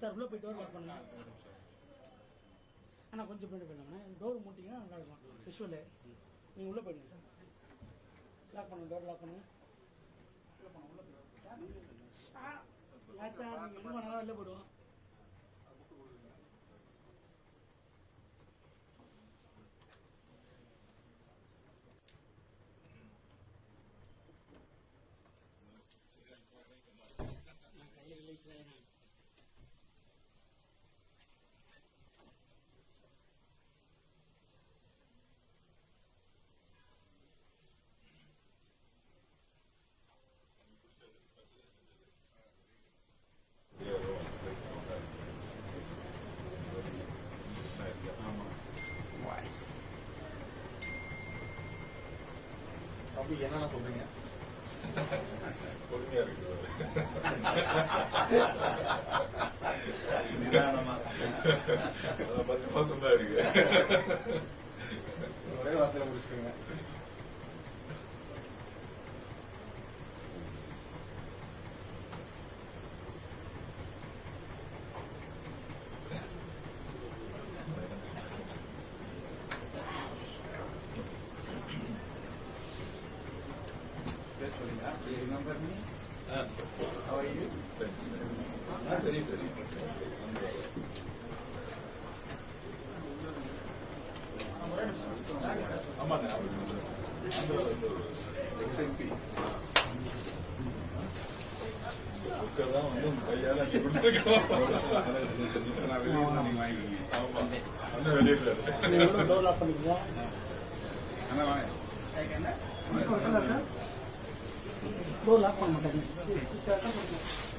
Sir உள்ளே போய் door lock பண்ணுங்க அண்ணா கொஞ்சம் பின்னாடி போயிடலாம்ண்ணா டோர் மூட்டிங்கன்னா நல்லா இருக்கும். விஷுவலு நீங்கள் உள்ளே போயிடுங்க. லாக் பண்ணுங்க டோர் லாக் பண்ணுங்க உள்ள போங்க, வெளில போயிடுவோம். கையில் இல்லை தம்பி என்னென்ன சொல்றீங்க? பொறுமையா இருக்கு பத்து மாசம் தான் இருக்கு. ஒரே வார்த்தையில முடிச்சுக்கோங்க பேச போறீங்களா remember me How are you? ஆ, தெரியும் தெரியும் ஆமாண்ணே எக்ஸ்எம்பி தான் வந்து உங்க கையால டோர் லாக் பண்ண வெளியே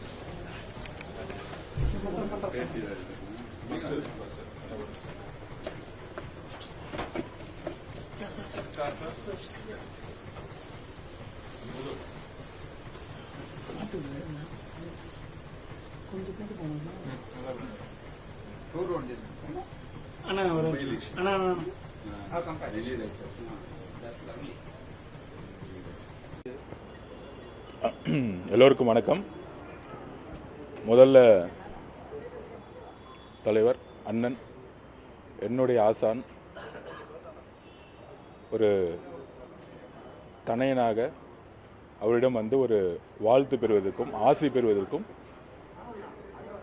அண்ணா ஒரு. அண்ணா. எல்லோருக்கும் வணக்கம் முதல்ல தலைவர் அண்ணன் என்னுடைய ஆசான் ஒரு தனையனாக அவரிடம் வந்து ஒரு வாழ்த்து பெறுவதற்கும் ஆசி பெறுவதற்கும்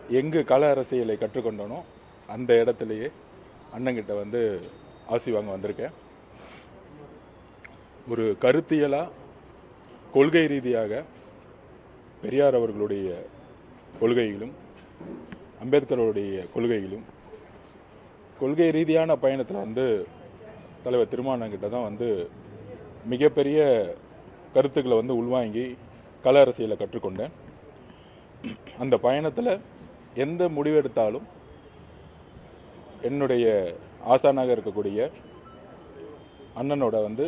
எங்கு கள அரசியலை கற்றுக்கொண்டனோ அந்த இடத்துலையே அண்ணங்கிட்ட வந்து ஆசி வாங்க வந்திருக்கேன். ஒரு கருத்தியலாக கொள்கை ரீதியாக பெரியார் அவர்களுடைய கொள்கைகளும் அம்பேத்கருடைய கொள்கைகளும் கொள்கை ரீதியான பயணத்தில் வந்து தலைவர் திருமாவளவன்கிட்ட தான் வந்து மிகப்பெரிய கருத்துக்களை வந்து உள்வாங்கி கள அரசியலை கற்றுக்கொண்டேன். அந்த பயணத்தில் எந்த முடிவெடுத்தாலும் என்னுடைய ஆசானாக இருக்கக்கூடிய அண்ணனோட வந்து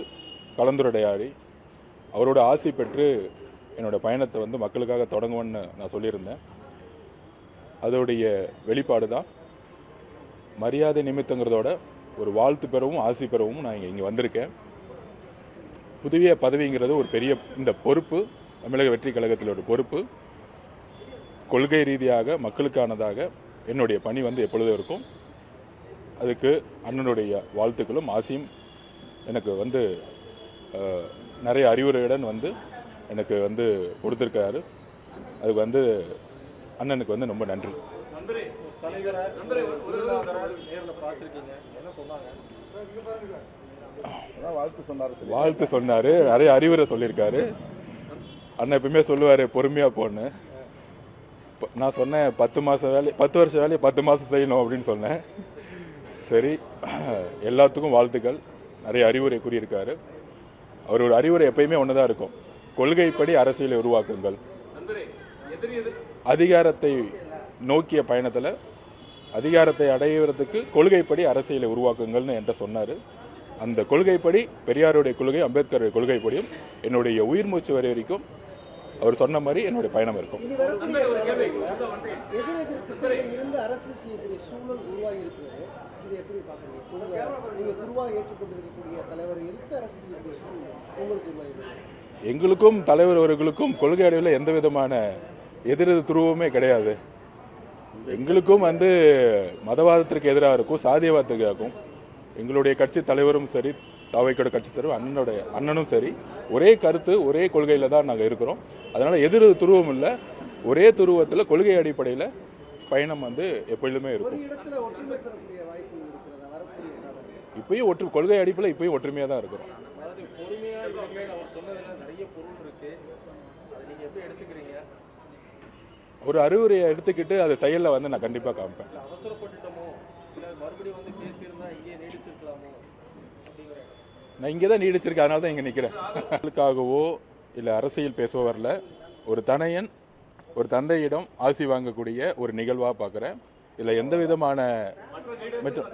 கலந்துரையாடி அவரோட ஆசை பெற்று என்னோடய பயணத்தை வந்து மக்களுக்காக தொடங்குவேன்னு நான் சொல்லியிருந்தேன். அதோடைய வெளிப்பாடு தான் மரியாதை நிமித்தங்கிறதோட ஒரு வாழ்த்து பெறவும் ஆசி பெறவும் நான் இங்கே இங்கே வந்திருக்கேன். புதிய பதவிங்கிறது ஒரு பெரிய இந்த பொறுப்பு தமிழக வெற்றி கழகத்தில் ஒரு பொறுப்பு. கொள்கை ரீதியாக மக்களுக்கானதாக என்னுடைய பணி வந்து எப்பொழுதும் இருக்கும். அதுக்கு அண்ணனுடைய வாழ்த்துக்களும் ஆசியும் எனக்கு வந்து நிறைய அறிவுரையுடன் வந்து எனக்கு வந்து கொடுத்துருக்காரு. அதுக்கு வந்து அண்ணனுக்கு வந்து ரொம்ப நன்றி. வாழ்த்து சொன்னாரு சொல்லி. வாழ்த்து சொன்னார். நிறைய அறிவுரை சொல்லியிருக்காரு. அண்ணன் எப்பவுமே சொல்லுவார் பொறுமையாக போன்னு. நான் சொன்னேன் பத்து மாதம் வேலை பத்து வருஷம் வேலையை பத்து மாதம் செய்யணும் அப்படின்னு சொன்னேன். சரி எல்லாத்துக்கும் வாழ்த்துக்கள். நிறைய அறிவுரை கூறியிருக்காரு. அவரோட அறிவுரை எப்பயுமே ஒன்று தான் இருக்கும். கொள்கைப்படி அரசியலை உருவாக்குங்கள். அதிகாரத்தை நோக்கிய பயணத்தில் அதிகாரத்தை அடைவதற்கு கொள்கைப்படி அரசியலை உருவாக்குங்கள்னு என்கிட்ட சொன்னார். அந்த கொள்கைப்படி பெரியாருடைய கொள்கை அம்பேத்கருடைய கொள்கைப்படியும் என்னுடைய உயிர் மூச்சு வரை வரைக்கும் அவர் சொன்ன மாதிரி என்னுடைய பயணம் இருக்கும். எங்களுக்கும் தலைவர் அவர்களுக்கும் கொள்கை அளவில் எந்த விதமான எதிரெதிர் துருவமே கிடையாது. எங்களுக்கும் வந்து மதவாதத்திற்கு எதிராக இருக்கும் சாதியவாதத்துக்கு இருக்கும். எங்களுடைய கட்சி தலைவரும் சரி தாவைக்கோட கட்சி சரி அண்ணனுடைய அண்ணனும் சரி ஒரே கருத்து ஒரே கொள்கையில தான் நாங்கள் இருக்கிறோம். அதனால எதிர் துருவம் இல்லை ஒரே துருவத்தில் கொள்கை அடிப்படையில் பயணம் வந்து எப்பொழுதுமே ஒரு இருக்கும் இப்பயும் ஒற்று கொள்கை அடிப்படையில் இப்பயும் ஒற்றுமையாக தான் இருக்கிறோம். நிறைய பொருள் இருக்கு. அதை நீங்க எப்படி எடுத்துக்கிறீங்க? ஒரு அறிவுரையை எடுத்துக்கிட்டு அதை செயலில் வந்து நான் கண்டிப்பாக காமிப்பேன். இல்ல இல்ல நான் இங்கே தான் நீடிச்சிருக்கேன் அதனால தான் இங்கே நிற்கிறேன் மக்களுக்காகவோ இல்லை அரசியல் பேசவோ வரல ஒரு தனையன் ஒரு தந்தையிடம் ஆசி வாங்கக்கூடிய ஒரு நிகழ்வாக பார்க்குறேன் இதில் எந்த விதமான மற்றும்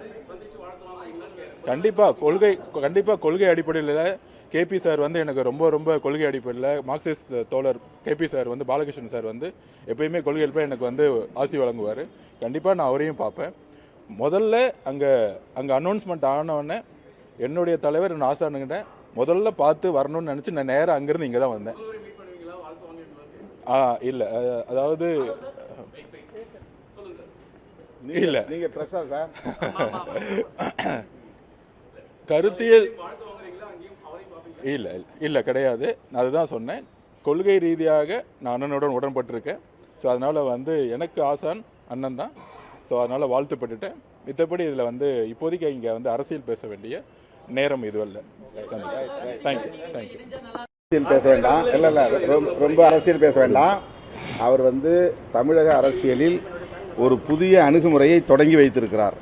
கண்டிப்பாக கொள்கை கண்டிப்பாக கொள்கை அடிப்படையில் கேபி சார் வந்து எனக்கு ரொம்ப ரொம்ப கொள்கை அடிப்படையில் மார்க்சிஸ்ட் தோழர் கேபி சார் வந்து பாலகிருஷ்ணன் சார் வந்து எப்பயுமே கொள்கை அடிப்படையில் எனக்கு வந்து ஆசி வழங்குவார். கண்டிப்பாக நான் அவரையும் பார்ப்பேன். முதல்ல அங்கே அங்கே அனௌன்ஸ்மெண்ட் ஆனவுடனே என்னுடைய தலைவர் நான் ஆசானுங்கிட்ட முதல்ல பார்த்து வரணும்னு நினச்சி நான் நேராக அங்கேருந்து இங்கே தான் வந்தேன். ஆ இல்லை. அதாவது இல்லை. நீங்க பிரசா சார். கருத்தியல் இல்லை இல்லை கிடையாது. நான் அதுதான் சொன்னேன். கொள்கை ரீதியாக நான் அண்ணனுடன் உடன்பட்டிருக்கேன். ஸோ அதனால் வந்து எனக்கு ஆசான் அண்ணன் தான். ஸோ அதனால் வாழ்த்துப்பட்டுட்டேன். மித்தபடி இதில் வந்து இப்போதைக்கு இங்கே வந்து அரசியல் பேச வேண்டிய நேரம் இதுவல்ல தேங்க்யூ தேங்க்யூ அரசியல் பேச வேண்டாம். இல்லை இல்லை ரொம்ப- ரொம்ப அரசியல் பேச வேண்டாம். அவர் வந்து தமிழக அரசியலில் ஒரு புதிய அணுகுமுறையை தொடங்கி வைத்திருக்கிறார்.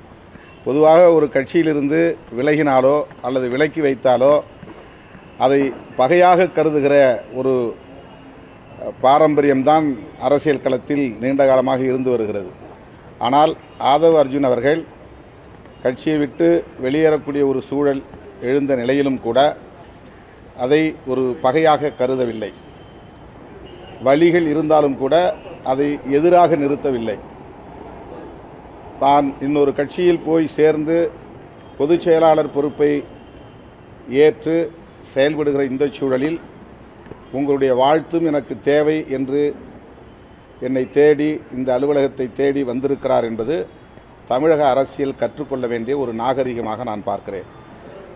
பொதுவாக ஒரு கட்சியிலிருந்து விலகினாலோ அல்லது விலக்கி வைத்தாலோ அதை பகையாக கருதுகிற ஒரு பாரம்பரியம்தான் அரசியல் களத்தில் நீண்ட காலமாக இருந்து வருகிறது. ஆனால் ஆதவ் அர்ஜுன் அவர்கள் கட்சியை விட்டு வெளியேறக்கூடிய ஒரு சூழல் எழுந்த நிலையிலும் கூட அதை ஒரு பகையாக கருதவில்லை. வழிகள் இருந்தாலும் கூட அதை எதிராக நிறுத்தவில்லை. தான் இன்னொரு கட்சியில் போய் சேர்ந்து பொதுச் செயலாளர் பொறுப்பை ஏற்று செயல்படுகிற இந்த சூழலில் உங்களுடைய வாழ்த்தும் எனக்கு தேவை என்று என்னை தேடி இந்த அலுவலகத்தை தேடி வந்திருக்கிறார் என்பது தமிழக அரசியல் கற்றுக்கொள்ள வேண்டிய ஒரு நாகரிகமாக நான் பார்க்கிறேன்.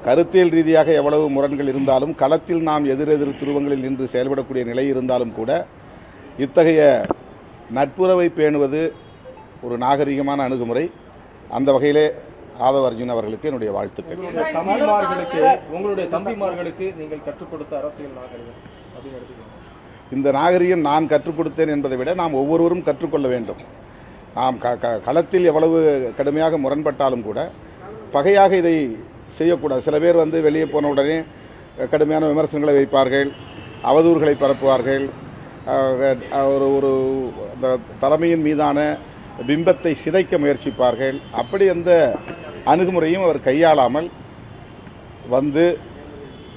கருத்தியல் ரீதியாக எவ்வளவு முரண்கள் இருந்தாலும் களத்தில் நாம் எதிரெதிர் துருவங்களில் நின்று செயல்படக்கூடிய நிலை இருந்தாலும் கூட இத்தகைய நட்புறவை பேணுவது ஒரு நாகரிகமான அணுகுமுறை. அந்த வகையிலே ஆதவ அர்ஜுன் அவர்களுக்கு என்னுடைய வாழ்த்துக்கள். உங்களுடைய தம்பிமார்களுக்கு உங்களுடைய தம்பிமார்களுக்கு நீங்கள் கற்றுக் கொடுத்த அரசியல் நாகரிகம் இந்த நாகரிகம் நான் கற்றுக் கொடுத்தேன் என்பதை விட நாம் ஒவ்வொருவரும் கற்றுக்கொள்ள வேண்டும். நாம் க க களத்தில் எவ்வளவு கடுமையாக முரண்பட்டாலும் கூட பகையாக இதை செய்யக்கூடாது. சில பேர் வந்து வெளியே போன உடனே கடுமையான விமர்சனங்களை வைப்பார்கள் அவதூறுகளை பரப்புவார்கள் ஒரு ஒரு தலைமையின் மீதான பிம்பத்தை சிதைக்க முயற்சிப்பார்கள். அப்படி அந்த அணுகுமுறையும் அவர் கையாளாமல் வந்து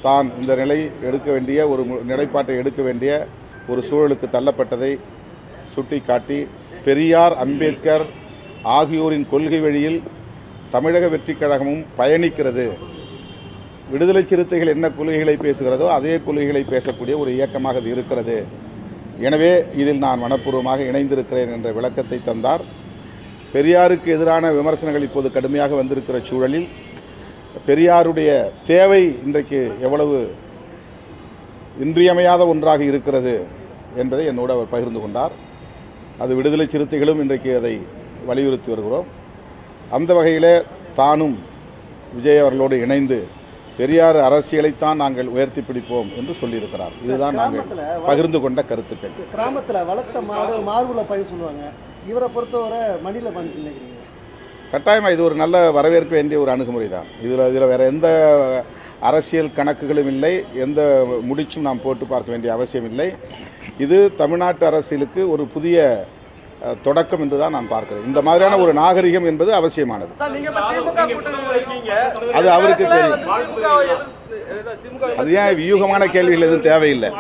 தான் இந்த நிலை எடுக்க வேண்டிய ஒரு மு- நிலைப்பாட்டை எடுக்க வேண்டிய ஒரு சூழலுக்கு தள்ளப்பட்டதை சுட்டிக்காட்டி பெரியார் அம்பேத்கர் ஆகியோரின் கொள்கை வழியில் தமிழக வெற்றிக் கழகமும் பயணிக்கிறது. விடுதலை சிறுத்தைகள் என்ன கொள்கைகளை பேசுகிறதோ அதே கொள்கைகளை பேசக்கூடிய ஒரு இயக்கமாக இது இருக்கிறது. எனவே இதில் நான் மனப்பூர்வமாக இணைந்திருக்கிறேன் என்ற விளக்கத்தை தந்தார். பெரியாருக்கு எதிரான விமர்சனங்கள் இப்போது கடுமையாக வந்திருக்கிற சூழலில் பெரியாருடைய தேவை இன்றைக்கு எவ்வளவு இன்றியமையாத ஒன்றாக இருக்கிறது என்பதை என்னோடு அவர் பகிர்ந்து கொண்டார். அது விடுதலை சிறுத்தைகளும் இன்றைக்கு அதை வலியுறுத்தி வருகிறோம். அந்த வகையிலே தானும் விஜய் அவர்களோடு இணைந்து பெரியார் அரசியலைத்தான் நாங்கள் உயர்த்தி பிடிப்போம் என்று சொல்லியிருக்கிறார். இதுதான் நாங்கள் பகிர்ந்து கொண்ட கருத்துக்கள். கிராமத்துல வளர்த்த மாடு மார்புல பயிர் சொல்லுவாங்க. இவரை பொறுத்தவரை மடியில பாஞ்சு கட்டாயமாக இது ஒரு நல்ல வரவேற்க வேண்டிய ஒரு அணுகுமுறை தான் இதில் இதில் வேற எந்த அரசியல் கணக்குகளும் இல்லை. எந்த முடிச்சும் நாம் போட்டு பார்க்க வேண்டிய அவசியம் இல்லை. இது தமிழ்நாட்டு அரசியலுக்கு ஒரு புதிய தொடக்கம் என்று தான் நான் பார்க்கிறேன். இந்த மாதிரியான ஒரு நாகரிகம் என்பது அவசியமானது. அது அவருக்கு தெரியும். அது ஏன் வியூகமான கேள்விகள் எதுவும் தேவையில்லை?